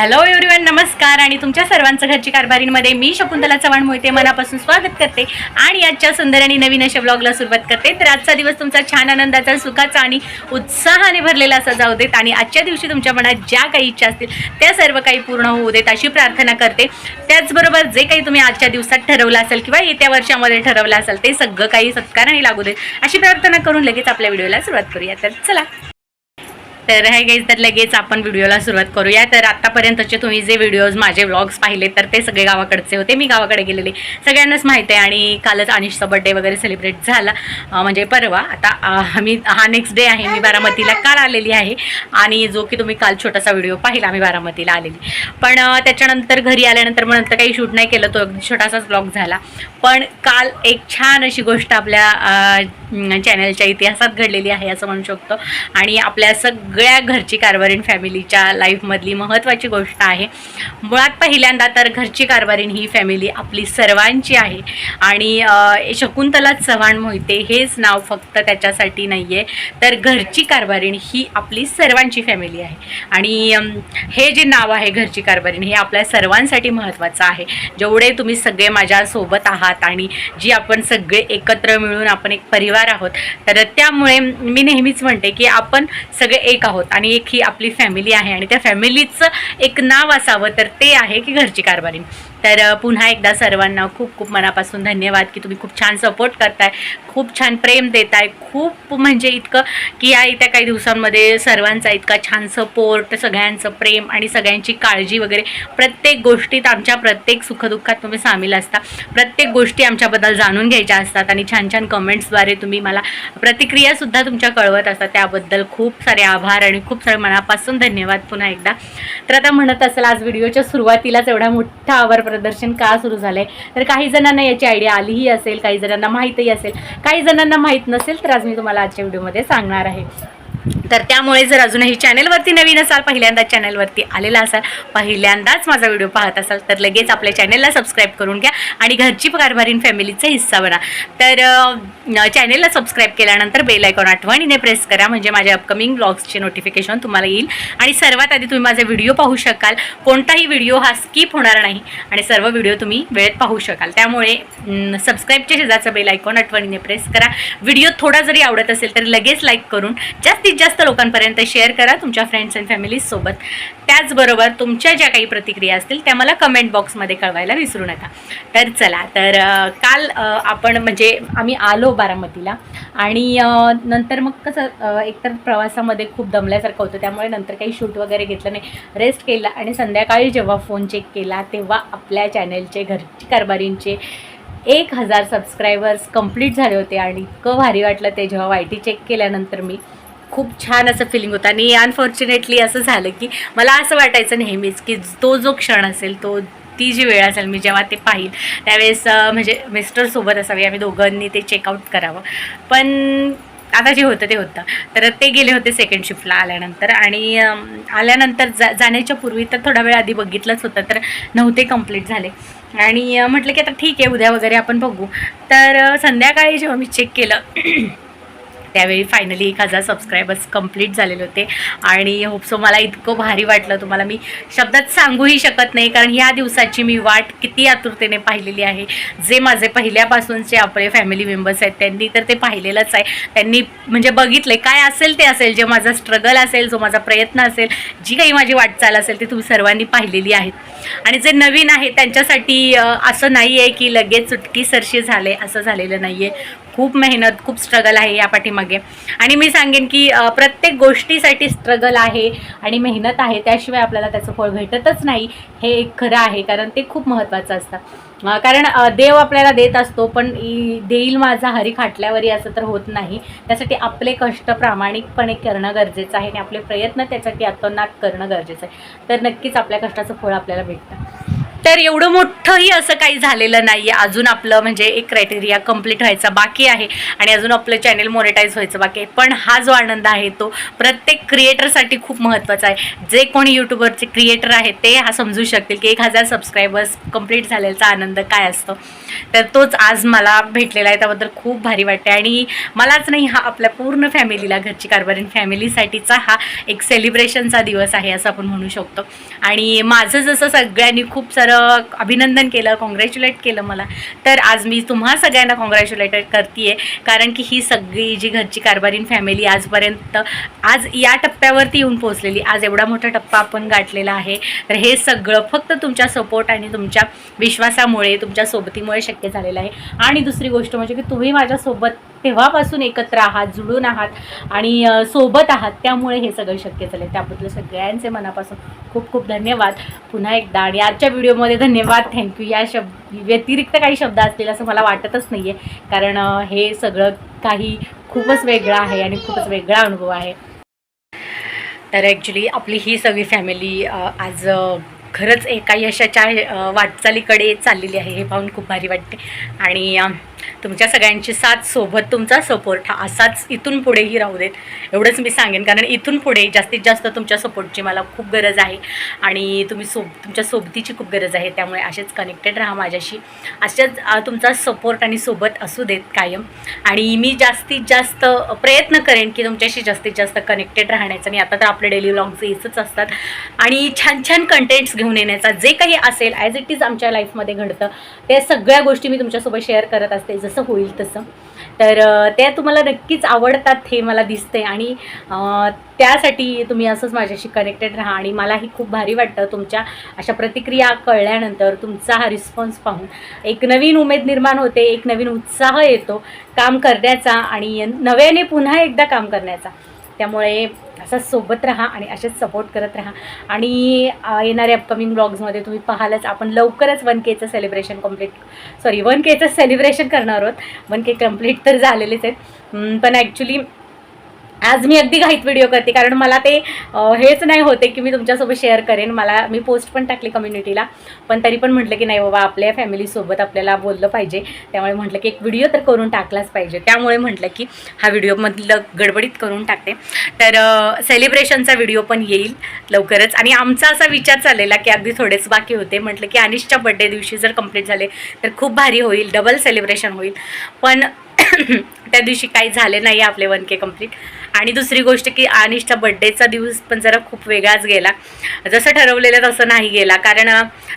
Hello everyone नमस्कार. आणि तुमच्या सर्वांचं घरची कारभारींमध्ये मी शकुंतला चव्हाण मोहिते मनापासून स्वागत करते. आणि आजच्या सुंदर आणि नवीन अशा ब्लॉगला सुरुवात करते. तर आजचा दिवस तुमचा छान आनंदाचा सुखाचा आणि उत्साहाने भरलेला असा जाऊ देत. आणि आजच्या दिवशी तुमच्या मनात ज्या काही इच्छा असतील त्या सर्व काही पूर्ण होऊ देत अशी प्रार्थना करते. त्याचबरोबर जे काही तुम्ही आजच्या दिवसात ठरवलं असेल किंवा येत्या वर्षामध्ये ठरवलं असेल ते सगळं काही सत्काराने लागू देत. अशी प्रार्थना करून लगेच आपल्या व्हिडिओला सुरुवात करूया. तर चला. तर हे गाईज तर लगेच आपण व्हिडिओला सुरुवात करूया. तर आत्तापर्यंतचे तुम्ही जे व्हिडिओज माझे व्लॉग्स पाहिले तर ते सगळे गावाकडचे होते. मी गावाकडे गेलेले. सगळ्यांनाच माहिती आहे आणि कालच अनिशचा बड्डे वगैरे सेलिब्रेट झाला. म्हणजे परवा. आता मी हा नेक्स्ट डे आहे. मी बारामतीला काल आलेली आहे. आणि जो की तुम्ही काल छोटासा व्हिडिओ पाहिला मी बारामतीला आलेली. पण त्याच्यानंतर घरी आल्यानंतर मग नंतर काही शूट नाही केलं. तो अगदी छोटासाच ब्लॉग झाला. पण काल एक छान अशी गोष्ट आपल्या चॅनलच्या इतिहासात घडलेली आहे असं म्हणू शकतो. आणि आपल्या सगळ्या सगळ्या घरची कारभारीण फॅमिलीच्या लाईफमधली महत्त्वाची गोष्ट आहे. मुळात पहिल्यांदा तर घरची कारभारीण ही फॅमिली आपली सर्वांची आहे. आणि शकुंतला चव्हाण मोहिते हेच नाव फक्त त्याच्यासाठी नाही आहे तर घरची कारभारीण ही आपली सर्वांची फॅमिली आहे. आणि हे जे नाव आहे घरची कारभारीण हे आपल्या सर्वांसाठी महत्त्वाचं आहे. जेवढे तुम्ही सगळे माझ्यासोबत आहात आणि जी आपण सगळे एकत्र मिळून आपण एक परिवार आहोत तर त्यामुळे मी नेहमीच म्हणते की आपण सगळे एक आहोत आणि एक ही आपली फॅमिली आहे आणि त्या फॅमिलीचं एक नाव असावं तर ते आहे की घरची कारभारी. तर पुन्हा एकदा सर्वांना खूप खूप मनापासून धन्यवाद की तुम्ही खूप छान सपोर्ट करताय खूप छान प्रेम देताय खूप म्हणजे इतकं की या येत्या काही दिवसांमध्ये सर्वांचा इतका छान सपोर्ट सगळ्यांचं प्रेम आणि सगळ्यांची काळजी वगैरे प्रत्येक गोष्टीत आमच्या प्रत्येक सुखदुःखात तुम्ही सामील असता. प्रत्येक गोष्टी आमच्याबद्दल जाणून घ्यायच्या असतात आणि छान छान कमेंट्सद्वारे तुम्ही मला प्रतिक्रियासुद्धा तुमच्या कळवत असतात त्याबद्दल खूप सारे आभार आणि खूप सारे मनापासून धन्यवाद पुन्हा एकदा. तर आता म्हणत असेल आज व्हिडिओच्या सुरुवातीलाच एवढा मोठा आवर प्रदर्शन का सुरू झालं आहे तर काही जणांना याची आयडिया आलीही असेल काही जणांना माहीतही असेल. काही जणांना माहीत नसेल तर आज मी तुम्हाला आजच्या व्हिडिओमध्ये सांगणार आहे. तर त्यामुळे जर अजूनही चॅनलवरती नवीन असाल पहिल्यांदा चॅनलवरती आलेला असाल पहिल्यांदाच माझा व्हिडिओ पाहत असाल तर लगेच आपल्या चॅनलला सबस्क्राईब करून घ्या आणि घरची कारभारीन फॅमिलीचा हिस्सा बना. तर चॅनलला सबस्क्राईब केल्यानंतर बेल आयकॉन आठवणीने प्रेस करा म्हणजे माझ्या अपकमिंग ब्लॉग्सचे नोटिफिकेशन तुम्हाला येईल. आणि सर्वात आधी तुम्ही माझे व्हिडिओ पाहू शकाल. कोणताही व्हिडिओ हा स्किप होणार नाही आणि सर्व व्हिडिओ तुम्ही वेळेत पाहू शकाल. त्यामुळे सबस्क्राईबच्या शेजारचं बेल आयकॉन आठवणीने प्रेस करा. व्हिडिओ थोडा जरी आवडत असेल तर लगेच लाईक करून जास्तीत जास्त लोकांपर्यंत शेअर करा तुमच्या फ्रेंड्स अँड फॅमिलीजसोबत त्याचबरोबर तुमच्या ज्या काही प्रतिक्रिया असतील त्या मला कमेंट बॉक्समध्ये कळवायला विसरू नका. तर चला तर काल आपण म्हणजे आम्ही आलो बारामतीला आणि नंतर मग कसं एकतर प्रवासामध्ये खूप दमल्यासारखं होतं त्यामुळे नंतर काही शूट वगैरे घेतलं नाही. रेस्ट केला आणि संध्याकाळी जेव्हा फोन चेक केला तेव्हा आपल्या चॅनलचे घरची कारभारींचे एक हजार सबस्क्रायबर्स कंप्लीट झाले होते आणि इतकं भारी वाटलं ते जेव्हा वाय टी चेक केल्यानंतर मी. खूप छान असं फिलिंग होतं. आणि अनफॉर्च्युनेटली असं झालं की मला असं वाटायचं नेहमीच की तो जो क्षण असेल तो ती जी वेळ असेल मी जेव्हा ते पाहिल त्यावेळेस म्हणजे मिस्टरसोबत असावी आम्ही दोघांनी ते चेकआउट करावं. पण आता जे होतं ते होतं. तर ते गेले होते सेकंड शिफ्टला आल्यानंतर आणि आल्यानंतर जा जाण्याच्या पूर्वी तर थोडा वेळ आधी बघितलंच होतं तर नव्हते कंप्लीट झाले. आणि म्हटलं की आता ठीक आहे उद्या वगैरे आपण बघू. तर संध्याकाळी जेव्हा मी चेक केलं त्यावेळी फायनली एक हजार सबस्क्रायबर्स कंप्लीट झालेले होते. आणि होपसो मला इतकं भारी वाटलं तुम्हाला. मी शब्दात सांगूही शकत नाही कारण ह्या दिवसाची मी वाट किती आतुरतेने पाहिलेली आहे. जे माझे पहिल्यापासूनचे आपले फॅमिली मेंबर्स आहेत त्यांनी तर ते पाहिलेलंच आहे. त्यांनी म्हणजे बघितलं काय असेल ते असेल. जे माझा स्ट्रगल असेल जो माझा प्रयत्न असेल जी काही माझी वाटचाल असेल ती तुम्ही सर्वांनी पाहिलेली आहेत. आणि जे नवीन आहे त्यांच्यासाठी असं नाही आहे की लगेच चुटकी सरशी झाले असं झालेलं नाही आहे खूप मेहनत खूप स्ट्रगल आहे या मागे. आणि मी सांगेन की प्रत्येक गोष्टीसाठी स्ट्रगल आहे आणि मेहनत आहे त्याशिवाय आपल्याला त्याचं फळ भेटतच नाही हे एक खरं आहे कारण ते खूप महत्त्वाचं असतं. कारण देव आपल्याला देत असतो पण देईल माझा हरी खाटल्यावरी असं तर होत नाही. त्यासाठी आपले कष्ट प्रामाणिकपणे करणं गरजेचं आहे आणि आपले प्रयत्न त्यासाठी आत्मनात करणं गरजेचं आहे. तर नक्कीच आपल्या कष्टाचं फळ आपल्याला भेटतं. तर एवढं मोठंही असं काही झालेलं नाही आहे अजून आपलं म्हणजे एक क्रायटेरिया कंप्लीट व्हायचा बाकी आहे आणि अजून आपलं चॅनल मोनिटाईज व्हायचं बाकी आहे. पण हा जो आनंद आहे तो प्रत्येक क्रिएटरसाठी खूप महत्त्वाचा आहे. जे कोणी यूट्यूबरचे क्रिएटर आहेत ते हा समजू शकतील की एक हजार सबस्क्रायबर्स कंप्लीट झालेला आनंद काय असतो. तर तोच आज मला भेटलेला आहे. त्याबद्दल खूप भारी वाटते आणि मलाच नाही हा आपल्या पूर्ण फॅमिलीला घरची कारभारीन फॅमिलीसाठीचा हा एक सेलिब्रेशनचा दिवस आहे असं आपण म्हणू शकतो. आणि माझं जसं सगळ्यांनी खूप सारं अभिनंदन केलं कॉंग्रॅच्युलेट केलं मला. तर आज मी तुम्हा सगळ्यांना कॉंग्रॅच्युलेट करते कारण की ही सगळी जी घरची कारभारीन फॅमिली आजपर्यंत आज या टप्प्यावरती येऊन पोहोचलेली. आज एवढा मोठा टप्पा आपण गाठलेला आहे. तर हे सगळं फक्त तुमच्या सपोर्ट आणि तुमच्या विश्वासामुळे तुमच्या सोबतीमुळे शक्य झालेलं आहे. आणि दुसरी गोष्ट म्हणजे की तुम्ही माझ्यासोबत तेव्हापासून एकत्र आहात जुळून आहात आणि सोबत आहात. त्यामुळे हे सगळं शक्य झालं त्याबद्दल सगळ्यांचे मनापासून खूप खूप धन्यवाद. पुन्हा एकदा आणि आजच्या व्हिडिओमध्ये धन्यवाद. थँक्यू या शब्द व्यतिरिक्त काही शब्द असतील असं मला वाटतच नाही आहे कारण हे सगळं काही खूपच वेगळं आहे आणि खूपच वेगळा अनुभव आहे. तर ॲक्च्युली आपली ही सगळी फॅमिली आज खरंच एका यशाच्या वाटचालीकडे चाललेली आहे हे पाहून खूप भारी वाटते. आणि तुमच्या सगळ्यांची साथ सोबत तुमचा सपोर्ट हा असाच इथून पुढेही राहू देत. एवढंच मी सांगेन कारण इथून पुढे जास्तीत जास्त तुमच्या सपोर्टची मला खूप गरज आहे. आणि तुम्ही सोब तुमच्या सोबतीची खूप गरज आहे त्यामुळे असेच कनेक्टेड राहा माझ्याशी. असेच तुमचा सपोर्ट आणि सोबत असू देत कायम. आणि मी जास्तीत जास्त प्रयत्न करेन की तुमच्याशी जास्तीत जास्त कनेक्टेड राहण्याचा. आणि आता तर आपले डेली व्लॉग्स येतच असतात. आणि छान छान कंटेंट्स घेऊन येण्याचा जे काही असेल ॲज इट इज आमच्या लाईफमध्ये घडतं त्या सगळ्या गोष्टी मी तुमच्यासोबत शेअर करत असते. जसं होईल तसं. तर त्या तुम्हाला नक्कीच आवडतात हे मला दिसते आणि त्यासाठी तुम्ही असंच माझ्याशी कनेक्टेड राहा आणि मलाही खूप भारी वाटतं तुमच्या अशा प्रतिक्रिया कळल्यानंतर तुमचा हा रिस्पॉन्स पाहून. एक नवीन उमेद निर्माण होते एक नवीन उत्साह येतो काम करण्याचा आणि नव्याने पुन्हा एकदा काम करण्याचा. त्यामुळे असंच सोबत राहा आणि असेच सपोर्ट करत राहा. आणि येणाऱ्या अपकमिंग ब्लॉग्समध्ये तुम्ही पाहालच आपण लवकरच वन केचं सेलिब्रेशन कंप्लीट सॉरी वन केचं सेलिब्रेशन करणार आहोत. वन के कंप्लीट तर झालेलेच आहेत. पण ॲक्च्युली आज मी अगदी घाईत व्हिडिओ करते कारण मला ते हेच नाही होते की मी तुमच्यासोबत शेअर करेन. मला मी पोस्ट पण टाकली कम्युनिटीला पण तरी पण म्हटलं की नाही बाबा आपल्या फॅमिलीसोबत आपल्याला बोललं पाहिजे. त्यामुळे म्हटलं की एक व्हिडिओ तर करून टाकलाच पाहिजे. त्यामुळे म्हटलं की हा व्हिडिओमधलं गडबडीत करून टाकते. तर सेलिब्रेशनचा व्हिडिओ पण येईल लवकरच. आणि आमचा असा विचार चाललेला की अगदी थोडेच बाकी होते. म्हटलं की अनिशच्या बड्डे दिवशी जर कंप्लीट झाले तर खूप भारी होईल. डबल सेलिब्रेशन होईल. पण त्या दिवशी काही झाले नाही आपले वन के कंप्लीट आणि दुसरी गोष्ट की अनिशच्या बड्डेचा दिवस पण जरा खूप वेगळाच गेला. जसं ठरवलेलं तसं नाही गेला. कारण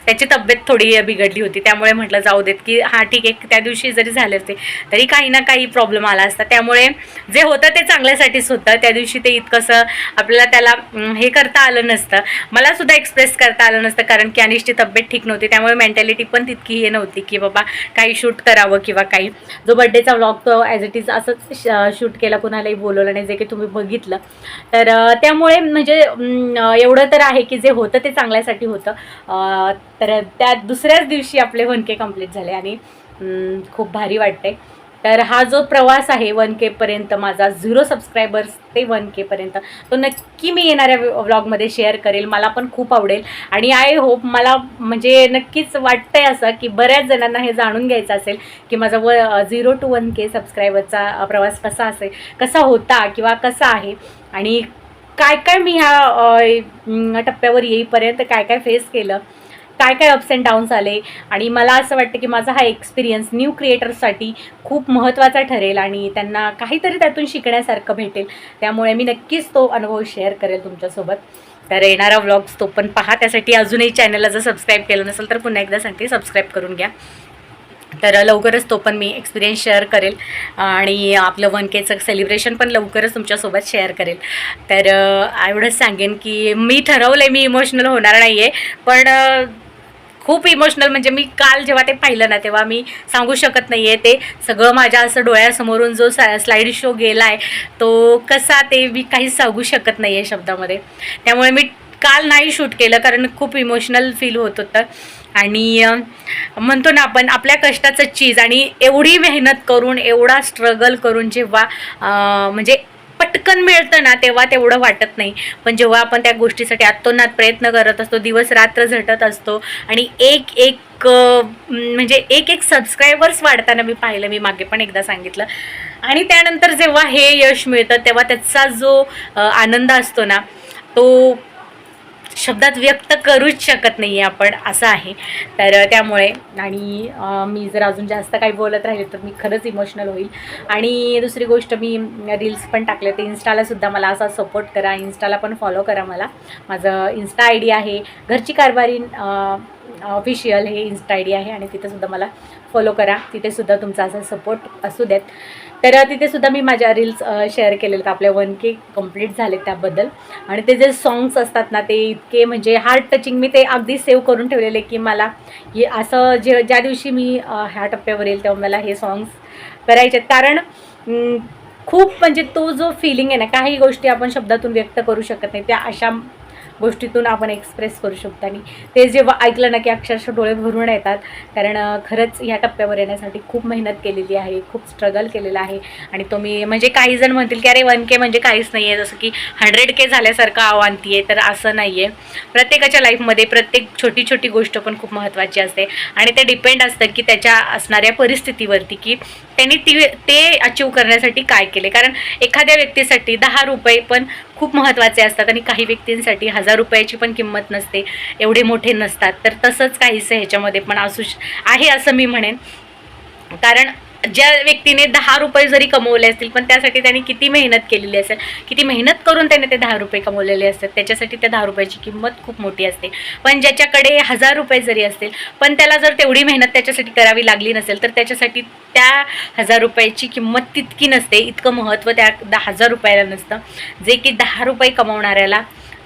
त्याची तब्येत थोडी बिघडली होती. त्यामुळे म्हटलं जाऊ देत की हां ठीक आहे त्या दिवशी जरी झाले असते तरी काही ना काही प्रॉब्लेम आला असता. त्यामुळे जे होतं ते चांगल्यासाठीच होतं. त्या दिवशी ते इतकंसं आपल्याला त्याला हे करता आलं नसतं. मला सुद्धा एक्सप्रेस करता आलं नसतं. कारण की अनिशची तब्येत ठीक नव्हती. त्यामुळे मेंटॅलिटी पण तितकी हे नव्हती की बाबा काही शूट करावं किंवा काही. जो बड्डेचा व्लॉग तो ॲज इट इज असंच शूट केला कुणालाही बोलवलं नाही जे की तुम्ही बघितलं. तर त्यामुळे म्हणजे एवढं तर आहे की जे होतं ते चांगल्यासाठी होतं. तर त्या दुसऱ्याच दिवशी आपले वन के कंप्लीट झाले आणि खूप भारी वाटते तर हा जो प्रवास आहे वन केपर्यंत माझा झिरो सबस्क्रायबर्स ते वन केपर्यंत तो नक्की मी येणाऱ्या व्लॉगमध्ये शेअर करेल. मला पण खूप आवडेल. आणि आय होप मला म्हणजे नक्कीच वाटतंय असं की बऱ्याच जणांना हे जाणून घ्यायचं असेल की माझा व झिरो टू वन के सबस्क्रायबरचा प्रवास कसा असेल कसा होता किंवा कसा आहे आणि काय काय मी ह्या टप्प्यावर येईपर्यंत काय काय फेस केलं काय काय अप्स अँड डाऊन्स आले आणि मला असं वाटतं की माझा हा एक्सपिरियन्स न्यू क्रिएटर्ससाठी खूप महत्त्वाचा ठरेल आणि त्यांना काहीतरी त्यातून शिकण्यासारखं भेटेल. त्यामुळे मी नक्कीच तो अनुभव शेअर करेल तुमच्यासोबत. तर येणारा व्लॉग्स तो पण पहा. त्यासाठी अजूनही चॅनलला जर सबस्क्राईब केलं नसेल तर पुन्हा एकदा सांगते सबस्क्राईब करून घ्या. तर लवकरच तो पण मी एक्सपिरियन्स शेअर करेल आणि आपलं वन केचं सेलिब्रेशन पण लवकरच तुमच्यासोबत शेअर करेल. तर एवढंच सांगेन की मी ठरवलं आहे मी इमोशनल होणार नाही आहे पण खूप इमोशनल म्हणजे मी काल जेव्हा ते पाहिलं ना तेव्हा मी सांगू शकत नाही आहे ते सगळं माझ्या असं डोळ्यासमोरून जो सा स्लाईड शो गेला आहे तो कसा ते मी काहीच सांगू शकत नाही आहे शब्दामध्ये. त्यामुळे मी काल नाही शूट केलं कारण खूप इमोशनल फील होत होतं. आणि म्हणतो ना आपण आपल्या कष्टाचं चीज आणि एवढी मेहनत करून एवढा स्ट्रगल करून जेव्हा म्हणजे पटकन मिळतं ना तेव्हा तेवढं वाटत नाही. पण जेव्हा आपण त्या गोष्टीसाठी आत्तोनात प्रयत्न करत असतो दिवस रात्र झटत असतो आणि एक एक म्हणजे एक एक सबस्क्रायबर्स वाढताना मी पाहिलं मी मागे पण एकदा सांगितलं. आणि त्यानंतर जेव्हा हे यश मिळतं तेव्हा त्याचा जो आनंद असतो ना तो शब्दात व्यक्त करूच शकत नाही आहे आपण असं आहे. तर त्यामुळे आणि मी जर अजून जास्त काही बोलत राहिले तर मी खरंच इमोशनल होईल. आणि दुसरी गोष्ट मी रील्स पण टाकले ते इन्स्टालासुद्धा मला असा सपोर्ट करा. इन्स्टाला पण फॉलो करा मला. माझं इन्स्टा आय डी आहे. घरची कारभारी ऑफिशियल हे इन्स्टा आय डी आहे आणि तिथेसुद्धा मला फॉलो करा. तिथेसुद्धा तुमचा असा सपोर्ट असू देत. तर तिथेसुद्धा मी माझ्या रील्स शेअर केलेले आहेत आपले वन के कंप्लीट झाले त्याबद्दल. आणि ते जे सॉंग्स असतात ना ते इतके म्हणजे हार्ट टचिंग मी ते अगदी सेव्ह करून ठेवलेले की मला हे असं जे ज्या दिवशी मी ह्या टप्प्यावर येईल तेव्हा मला हे सॉंग्स करायचे आहेत. कारण खूप म्हणजे तो जो फिलिंग आहे ना काही गोष्टी आपण शब्दातून व्यक्त करू शकत नाही. त्या अशा गोष्टीतून आपण एक्सप्रेस करू शकतो. आणि ते जेव्हा ऐकलं ना की अक्षरशः डोळे भरून येतात कारण खरंच ह्या टप्प्यावर येण्यासाठी खूप मेहनत केलेली आहे खूप स्ट्रगल केलेलं आहे. आणि तो मी म्हणजे काही जण म्हणतील की अरे वन के म्हणजे काहीच नाही आहे जसं की हंड्रेड के झाल्यासारखं आव्हानती आहे तर असं नाही आहे प्रत्येकाच्या लाईफमध्ये प्रत्येक छोटी छोटी गोष्ट पण खूप महत्त्वाची असते. आणि ते डिपेंड असतं की त्याच्या असणाऱ्या परिस्थितीवरती की त्यांनी ती ते अचीव करण्यासाठी काय केले. कारण एखाद्या व्यक्तीसाठी दहा रुपये पण खूप महत्त्वाचे असतात आणि काही व्यक्तींसाठी हजार रुपयाची पण किंमत नसते एवढे मोठे नसतात. तर तसंच काहीसं ह्याच्यामध्ये पण असू आहे असं मी म्हणेन. कारण ज्या व्यक्तीने दहा रुपये जरी कमवले असतील पण त्यासाठी त्यांनी किती मेहनत केलेली असेल किती मेहनत करून त्याने ते दहा रुपये कमवलेले असतात त्याच्यासाठी त्या दहा रुपयाची किंमत खूप मोठी असते. पण ज्याच्याकडे हजार रुपये जरी असतील पण त्याला जर तेवढी मेहनत त्याच्यासाठी करावी लागली नसेल तर त्याच्यासाठी त्या हजार रुपयाची किंमत तितकी नसते इतकं महत्त्व त्या दहा हजार रुपयाला नसतं. जे की दहा रुपये कमवणाऱ्याला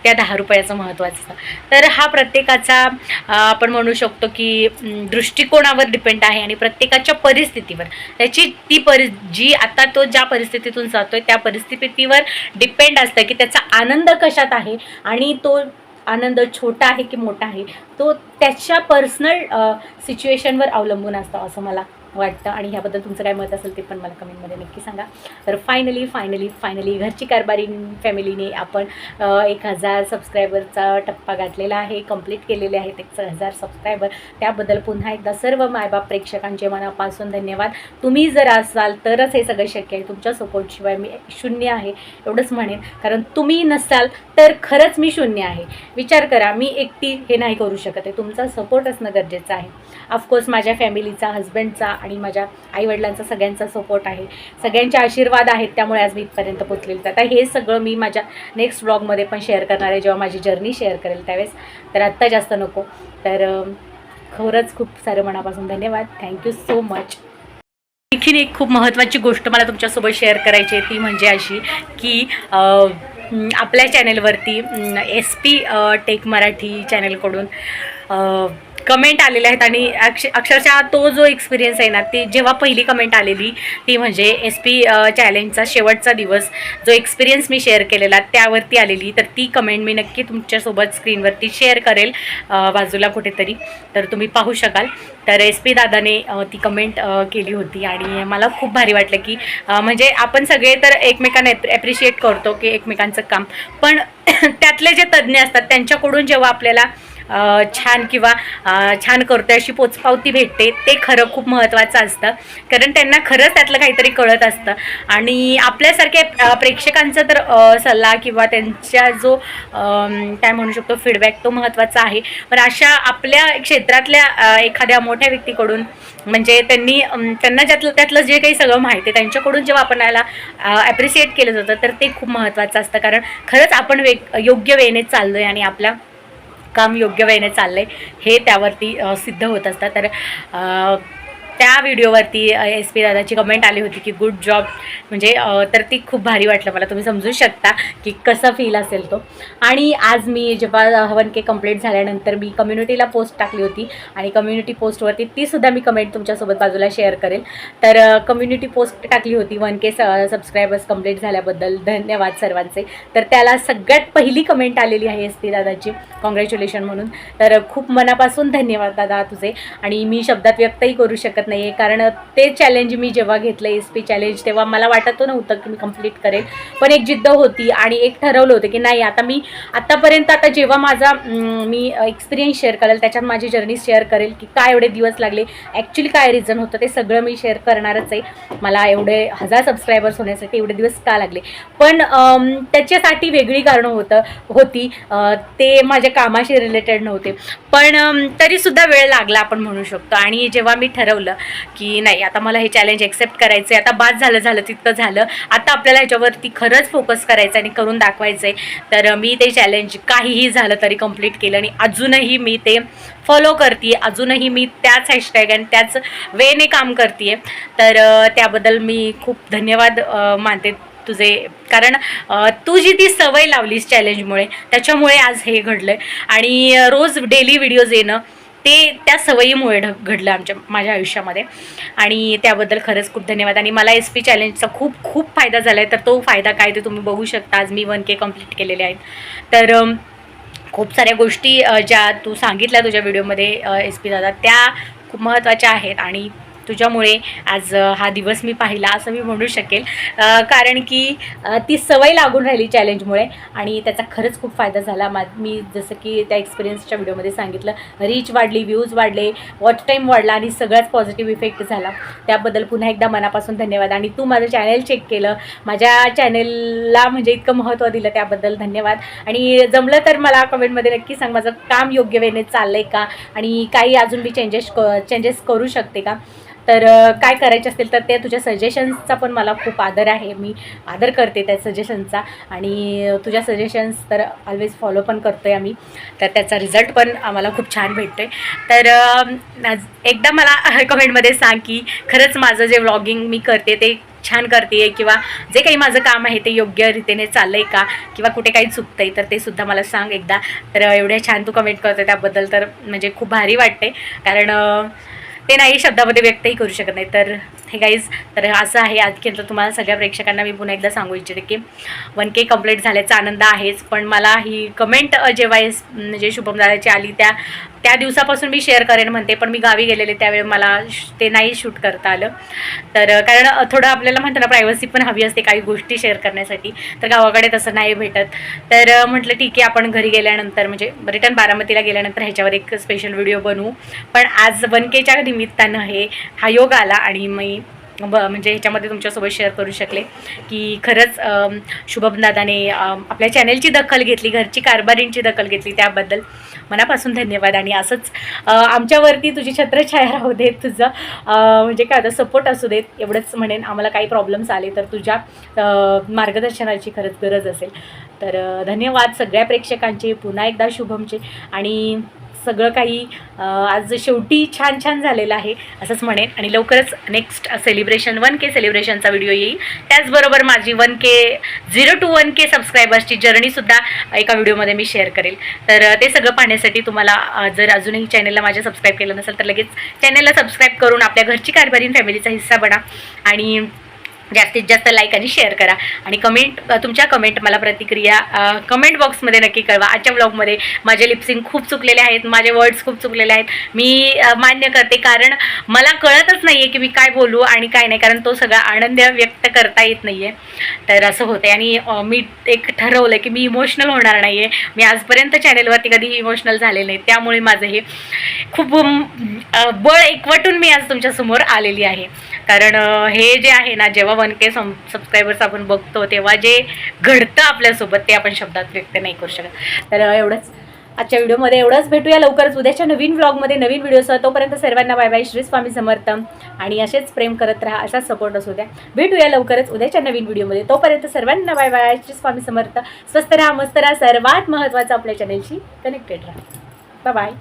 त्या दहा रुपयाचं महत्त्वाचं असतं तर हा प्रत्येकाचा आपण म्हणू शकतो की दृष्टिकोनावर डिपेंड आहे आणि प्रत्येकाच्या परिस्थितीवर. त्याची ती परि जी आता तो ज्या परिस्थितीतून जातो आहे त्या परिस्थितीवर डिपेंड असतं की त्याचा आनंद कशात आहे आणि तो आनंद छोटा आहे की मोठा आहे तो त्याच्या पर्सनल सिच्युएशनवर अवलंबून असतो असं मला वाटतं आणि ह्याबद्दल तुमचं काय मत असेल ते पण मला कमेंटमध्ये नक्की सांगा. तर फायनली फायनली फायनली घरची कारभारी फॅमिलीने आपण एक हजार सबस्क्रायबरचा टप्पा गाठलेला आहे कंप्लीट केलेले आहेत एक हजार सबस्क्रायबर त्याबद्दल पुन्हा एकदा सर्व मायबाप प्रेक्षकांचे मनापासून धन्यवाद. तुम्ही जर असाल तरच हे सगळं शक्य आहे. तुमच्या सपोर्टशिवाय मी शून्य आहे एवढंच म्हणेन. कारण तुम्ही नसाल तर खरंच मी शून्य आहे. विचार करा मी एकटी हे नाही करू शकत आहे. तुमचा सपोर्ट असणं गरजेचं आहे. ऑफकोर्स माझ्या फॅमिलीचा हस्बंडचा आणि माझ्या आईवडिलांचा सगळ्यांचा सपोर्ट आहे. सगळ्यांचे आशीर्वाद आहेत त्यामुळे आज मी इथपर्यंत पोचलेली तर आता हे सगळं मी माझ्या नेक्स्ट ब्लॉगमध्ये पण शेअर करणार आहे जेव्हा माझी जर्नी शेअर करेल त्यावेळेस. तर आत्ता जास्त नको. तर खरंच खूप सारे मनापासून धन्यवाद. थँक्यू सो मच आणखीन एक खूप महत्त्वाची गोष्ट मला तुमच्यासोबत शेअर करायची आहे ती म्हणजे अशी की आपल्या चॅनेलवरती एस पी टेक मराठी चॅनेलकडून कमेंट आलेले आहेत आणि अक्ष अक्षरशः तो जो एक्सपिरियन्स आहे ना ती जेव्हा पहिली कमेंट आलेली ती म्हणजे एस पी चॅलेंजचा शेवटचा दिवस. जो एक्सपिरियन्स मी शेअर केलेला त्यावरती आलेली. तर ती कमेंट मी नक्की तुमच्यासोबत स्क्रीनवरती शेअर करेल बाजूला कुठेतरी. तर तुम्ही पाहू शकाल. तर एस पी दादाने ती कमेंट केली होती. आणि मला खूप भारी वाटलं की म्हणजे आपण सगळे तर एकमेकांना ॲप्रिशिएट करतो की एकमेकांचं काम. पण त्यातले जे तज्ज्ञ असतात त्यांच्याकडून जेव्हा आपल्याला छान किंवा छान करतो अशी पोचपावती भेटते. ते खरं खूप महत्त्वाचं असतं. कारण त्यांना खरंच त्यातलं काहीतरी कळत असतं. आणि आपल्यासारख्या प्रेक्षकांचा तर सल्ला किंवा त्यांच्या जो काय म्हणू शकतो फीडबॅक तो महत्त्वाचा आहे. पण अशा आपल्या क्षेत्रातल्या एखाद्या मोठ्या व्यक्तीकडून म्हणजे त्यांनी त्यांना ज्यातलं त्यातलं जे काही सगळं माहिती आहे त्यांच्याकडून जेव्हा आपण याला ॲप्रिसिएट केलं जातं तर ते खूप महत्त्वाचं असतं. कारण खरंच आपण वेग योग्य वेने चाललो आहे आणि आपल्या काम योग्य वेळेने चाललं आहे हे त्यावरती सिद्ध होत असतात. तर त्या व्हिडिओवरती एस पी दादाची कमेंट आली होती की गुड जॉब म्हणजे तर ती खूप भारी वाटलं मला. तुम्ही समजू शकता की कसं फील असेल तो. आणि आज मी जेव्हा हवन के कंप्लीट झाल्यानंतर मी कम्युनिटीला पोस्ट टाकली होती आणि कम्युनिटी पोस्टवरती तीसुद्धा मी कमेंट तुमच्यासोबत बाजूला शेअर करेल. तर कम्युनिटी पोस्ट टाकली होती वन के सबस्क्रायबर्स कंप्लीट झाल्याबद्दल. धन्यवाद सर्वांचे. तर त्याला सगळ्यात पहिली कमेंट आलेली आहे एस पी दादाची. कॉंग्रॅच्युलेशन म्हणून. तर खूप मनापासून धन्यवाद दादा तुझे. आणि मी शब्दात व्यक्तही करू शकत वाटत नाही आहे कारण ते चॅलेंज मी जेव्हा घेतलं एस पी चॅलेंज तेव्हा मला वाटत नव्हतं की मी कंप्लीट करेल. पण एक जिद्द होती आणि एक ठरवलं होतं की नाही आता मी आत्तापर्यंत आता जेव्हा माझा मी एक्सपिरियन्स शेअर करेल त्याच्यात माझी जर्नी शेअर करेल की काय एवढे दिवस लागले ॲक्च्युली काय रिझन होतं ते सगळं मी शेअर करणारच आहे. मला एवढे हजार सबस्क्रायबर्स होण्यासाठी एवढे दिवस का लागले? पण त्याच्यासाठी वेगळी कारणं होतं होती. ते माझ्या कामाशी रिलेटेड नव्हते. पण तरीसुद्धा वेळ लागला आपण म्हणू शकतो. आणि जेव्हा मी ठरवलं की नाही आता मला हे चॅलेंज ॲक्सेप्ट करायचं आहे आता बाद झालं झालं तितकं झालं आता आपल्याला ह्याच्यावरती खरंच फोकस करायचं आणि करून दाखवायचं आहे तर मी ते चॅलेंज काहीही झालं तरी कंप्लीट केलं आणि अजूनही मी ते फॉलो करते अजूनही मी त्याच हॅशटॅग आणि त्याच वेने काम करते तर त्याबद्दल मी खूप धन्यवाद मानते. तुझे कारण तू जी ती सवय लावलीस चॅलेंजमुळे त्याच्यामुळे आज हे घडलं आणि रोज डेली व्हिडिओज येणं ते त्या सवयीमुळे ढ घडलं आमच्या माझ्या आयुष्यामध्ये. आणि त्याबद्दल खरंच खूप धन्यवाद. आणि मला एस पी चॅलेंजचा खूप खूप फायदा झाला आहे तर तो फायदा काय ते तुम्ही बघू शकता. आज मी वन के कंप्लीट केलेले आहेत. तर खूप साऱ्या गोष्टी ज्या तू सांगितल्या तुझ्या व्हिडिओमध्ये एस पी दादा त्या खूप महत्त्वाच्या आहेत. आणि तुझ्यामुळे आज हा दिवस मी पाहिला असं मी म्हणू शकेल. कारण की ती सवय लागून राहिली चॅलेंजमुळे आणि त्याचा खरंच खूप फायदा झाला. मा मी जसं की त्या एक्सपिरियन्सच्या व्हिडिओमध्ये सांगितलं रीच वाढली व्ह्यूज वाढले वॉच टाईम वाढला आणि सगळ्याच पॉझिटिव्ह इफेक्ट झाला. त्याबद्दल पुन्हा एकदा मनापासून धन्यवाद आणि तू माझं चॅनेल चेक केलं. माझ्या चॅनेलला म्हणजे इतकं महत्त्व दिलं त्याबद्दल धन्यवाद. आणि जमलं तर मला कमेंटमध्ये नक्की सांग माझं काम योग्य वेळेने चाललं आहे का? आणि काही अजून मी चेंजेस क चेंजेस करू शकते का? तर काय करायचे असतील तर ते तुझ्या सजेशन्सचा पण मला खूप आदर आहे. मी आदर करते त्या सजेशनचा आणि तुझ्या सजेशन्स तर ऑलवेज फॉलो पण करतो आहे आम्ही. तर त्याचा रिझल्ट पण आम्हाला खूप छान भेटतो आहे तर एकदा मला कमेंटमध्ये सांग की खरंच माझं जे व्लॉगिंग मी करते ते छान करते किंवा जे काही माझं काम आहे ते योग्य रीतीने चाललं आहे का किंवा कुठे काही चुकतं आहे तर ते सुद्धा मला सांग एकदा. तर एवढ्या छान तू कमेंट करतो त्याबद्दल तर म्हणजे खूप भारी वाटते कारण ते नाही शब्दामध्ये व्यक्तही करू शकत नाही तर हे गाईज तर असं आहे आणखीन तर तुम्हाला सगळ्या प्रेक्षकांना मी पुन्हा एकदा सांगू इच्छिते की वन के कंप्लीट झाल्याचा आनंद आहेच. पण मला ही कमेंट जेव्हा एस म्हणजे शुभम दादाची आली त्या त्या दिवसापासून मी शेअर करेन म्हणते पण मी गावी गेलेले त्यावेळी मला श- ते नाही शूट करता आलं. तर कारण थोडं आपल्याला म्हणतो ना प्रायव्हसी पण हवी असते काही गोष्टी शेअर करण्यासाठी. तर गावाकडे तसं नाही भेटत. तर म्हटलं ठीक आहे आपण घरी गेल्यानंतर म्हणजे रिटर्न बारामतीला गेल्यानंतर ह्याच्यावर एक स्पेशल व्हिडिओ बनवू. पण आज वन केच्या निमित्तानं हे हा योग आला आणि मी ब म्हणजे ह्याच्यामध्ये तुमच्यासोबत शेअर करू शकले की खरंच शुभमदादाने आपल्या चॅनेलची दखल घेतली घरची कारभारींची दखल घेतली त्याबद्दल. मनापासून धन्यवाद आणि असंच आमच्यावरती तुझी छत्रछाया राहू देत तुझं म्हणजे काय आता सपोर्ट असू देत एवढंच म्हणेन आम्हाला काही प्रॉब्लेम्स आले तर तुझ्या मार्गदर्शनाची खरंच गरज असेल. तर धन्यवाद सगळ्या प्रेक्षकांचे पुन्हा एकदा शुभमचे आणि सगळं काही आज शेवटी छान छान झालेलं आहे असंच म्हणेन. आणि लवकरच नेक्स्ट सेलिब्रेशन वन के सेलिब्रेशनचा व्हिडिओ येईल. त्याचबरोबर माझी one K zero to one K सबस्क्रायबर्सची जर्नीसुद्धा एका व्हिडिओमध्ये मी शेअर करेल. तर ते सगळं पाहण्यासाठी तुम्हाला जर अजूनही चॅनलला माझ्या सबस्क्राईब केलं नसेल तर लगेच चॅनलला सबस्क्राईब करून आपल्या घरची कारभारीन फॅमिलीचा हिस्सा बना. आणि जास्तीत जास्त लाईक आणि शेअर करा. आणि कमेंट तुमच्या कमेंट मला प्रतिक्रिया कमेंट बॉक्समध्ये नक्की कळवा. आजच्या ब्लॉगमध्ये माझे लिप्सिंग खूप चुकलेले आहेत माझे वर्ड्स खूप चुकलेले आहेत. मी मान्य करते कारण मला कळतच नाही आहे की मी काय बोलू आणि काय नाही कारण तो सगळा आनंद व्यक्त करता येत नाही आहे तर असं होतं आणि मी एक ठरवलं की मी इमोशनल होणार नाही आहे मी आजपर्यंत चॅनेलवरती कधी इमोशनल झाले नाही त्यामुळे माझं हे खूप बळ एकवटून मी आज तुमच्यासमोर आलेली आहे. कारण हे जे आहे ना जेव्हा वन के सम सबस्क्रायबर्स आपण बघतो तेव्हा जे घडतं आपल्यासोबत ते आपण शब्दात व्यक्त नाही करू शकत. तर एवढंच. आजच्या व्हिडिओमध्ये एवढंच. भेटूया लवकरच. उद्याच्या नवीन व्लॉगमध्ये नवीन व्हिडिओसह तोपर्यंत सर्वांना बाय बाय श्री स्वामी समर्थ. आणि असेच प्रेम करत राहा. असाच सपोर्ट असू द्या. भेटूया लवकरच उद्याच्या नवीन व्हिडिओमध्ये तोपर्यंत सर्वांना बाय बाय श्री स्वामी समर्थ. स्वस्त राहा मस्त राहा. सर्वात महत्त्वाचं आपल्या चॅनलशी कनेक्टेड राहा. बाय